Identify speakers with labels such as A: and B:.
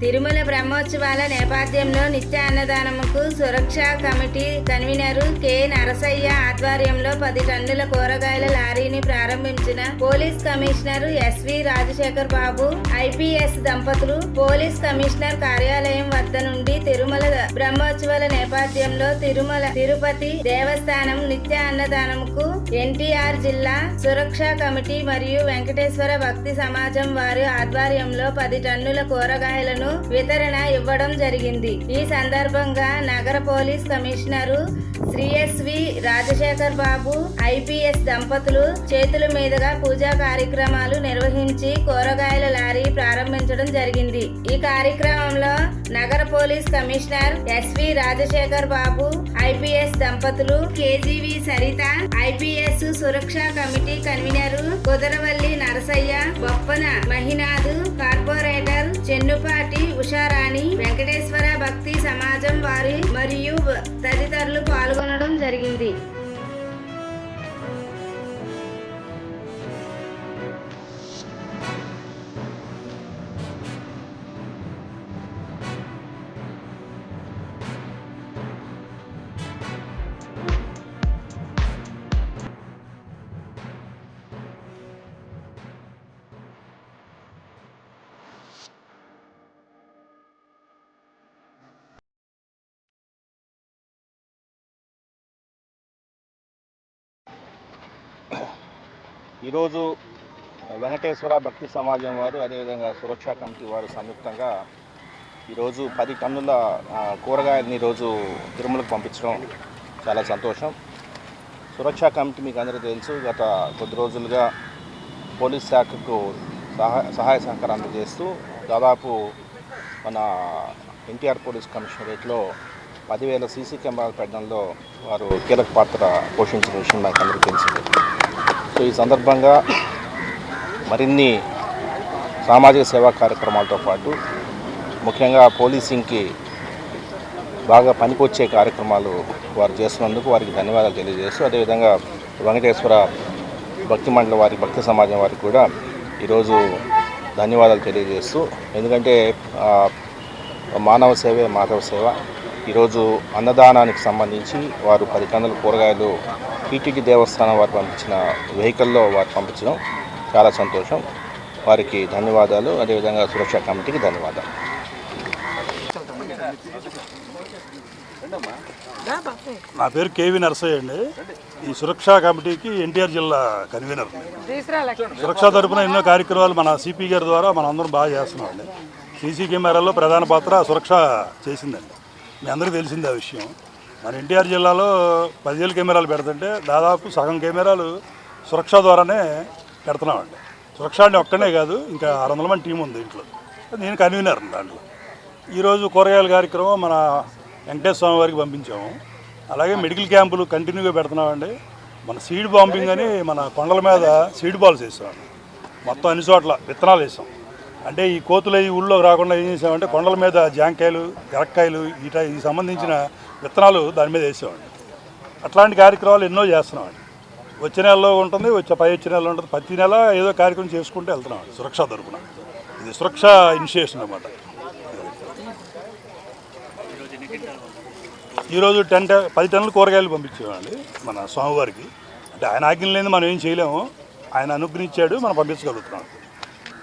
A: తిరుమల బ్రహ్మోత్సవాల నేపథ్యంలో నిత్య అన్నదానముకు Suraksha committee convener K. Narasaiah ఆధ్వర్యంలో పది టన్నుల కూరగాయల లారీని ప్రారంభించిన police commissioner S V Rajasekhar Babu IPS దంపతులు పోలీస్ కమిషనర్ కార్యాలయం వద్ద నుండి తిరుమల బ్రహ్మోత్సవాల నేపథ్యంలో తిరుమల తిరుపతి దేవస్థానం నిత్య అన్నదానముకు ఎన్టీఆర్ జిల్లా సురక్ష కమిటీ మరియు వెంకటేశ్వర భక్తి సమాజం వారి ఆధ్వర్యంలో పది టన్నుల కూరగాయలను వితరణ ఇవ్వడం జరిగింది. ఈ సందర్భంగా నగర police commissioner Shri S V Rajasekhar Babu IPS దంపతులు చేతుల మీదుగా పూజా కార్యక్రమాలు నిర్వహించి కూరగాయల లారీ ప్రారంభించడం జరిగింది. ఈ కార్యక్రమంలో నగర police commissioner S V Rajasekhar Babu IPS దంపతులు K G V Saritha IPS Suraksha committee convener Kudaravalli Narasaiah Boppana Mahinath Usharani Venkateswara Bhakti Samajam వారి మరియు తదితరులు పాల్గొనడం జరిగింది.
B: ఈరోజు వెంకటేశ్వర భక్తి సమాజం వారు అదేవిధంగా సురక్షా కమిటీ వారు సంయుక్తంగా ఈరోజు పది టన్నుల ఆ, కూరగాయలని ఈరోజు తిరుమలకు పంపించడం చాలా సంతోషం. సురక్షా కమిటీ మీకు అందరికీ తెలుసు గత కొద్ది రోజులుగా పోలీస్ శాఖకు సహాయ సహాయ సహకారం అందజేస్తూ దాదాపు మన ఎన్టీఆర్ పోలీస్ కమిషనరేట్లో పదివేల సీసీ కెమెరాలు పెట్టడంలో వారు కీలక పాత్ర పోషించిన విషయం నాకు అందరికీ తెలిసింది. సో ఈ సందర్భంగా మరిన్ని సామాజిక సేవా కార్యక్రమాలతో పాటు ముఖ్యంగా పోలీసింగ్కి బాగా పనికొచ్చే కార్యక్రమాలు వారు చేస్తున్నందుకు వారికి ధన్యవాదాలు తెలియజేస్తూ అదేవిధంగా వెంకటేశ్వర భక్తి మండలి వారి భక్తి సమాజం వారికి కూడా ఈరోజు ధన్యవాదాలు తెలియజేస్తూ ఎందుకంటే మానవ సేవే మాధవ సేవ. ఈరోజు అన్నదానానికి సంబంధించి వారు పది టన్నుల కూరగాయలు టీటీడీ దేవస్థానం వారు పంపించిన వెహికల్లో వారు పంపించడం చాలా సంతోషం. వారికి ధన్యవాదాలు. అదేవిధంగా సురక్షా కమిటీకి ధన్యవాదాలు.
C: నా పేరు కేవీ నరసయ్య అండి. ఈ సురక్షా కమిటీకి ఎన్టీఆర్ జిల్లా కన్వీనర్. సురక్షా తరపున ఎన్నో కార్యక్రమాలు మన సిపి గారి ద్వారా మనం అందరం బాగా చేస్తున్నాం అండి. సీసీ కెమెరాల్లో ప్రధాన పాత్ర సురక్ష చేసిందండి. మీ అందరికీ తెలిసింది ఆ విషయం. మన ఎన్టీఆర్ జిల్లాలో పదివేల కెమెరాలు పెడుతుంటే దాదాపు సగం కెమెరాలు సురక్ష ద్వారానే పెడుతున్నామండి. సురక్ష అంటే ఒక్కనే కాదు ఇంకా ఆరు వందల మంది టీం ఉంది ఇంట్లో. నేను కన్వీనర్ దాంట్లో. ఈరోజు కూరగాయల కార్యక్రమం మన వెంకటేశ్వర స్వామి వారికి పంపించాము. అలాగే మెడికల్ క్యాంపులు కంటిన్యూగా పెడుతున్నామండి. మన సీడ్ బాంబింగ్ అని మన కొండల మీద సీడ్ బాల్స్ వేసామండి మొత్తం అన్ని చోట్ల విత్తనాలు వేసాం. అంటే ఈ కోతులు ఈ ఊళ్ళో రాకుండా ఏం చేసామంటే కొండల మీద జాంకాయలు ఎరక్కాయలు ఇట ఈ సంబంధించిన విత్తనాలు దాని మీద వేసేవాడిని. అట్లాంటి కార్యక్రమాలు ఎన్నో చేస్తున్నామండి వచ్చే నెలలో ఉంటుంది వచ్చే పై వచ్చే నెలలో ఉంటుంది. ప్రతి నెల ఏదో కార్యక్రమం చేసుకుంటూ వెళ్తున్నామండి సురక్ష తరపున. ఇది సురక్ష ఇనిషియేషన్ అనమాట ఈరోజు టెన్ ట- పది టన్నులు కూరగాయలు పంపించామండి మన స్వామివారికి. అంటే ఆయన ఆజ్ఞ లేని మనం ఏం చేయలేము. ఆయన అనుగ్రహించాడు మనం పంపించగలుగుతున్నాం.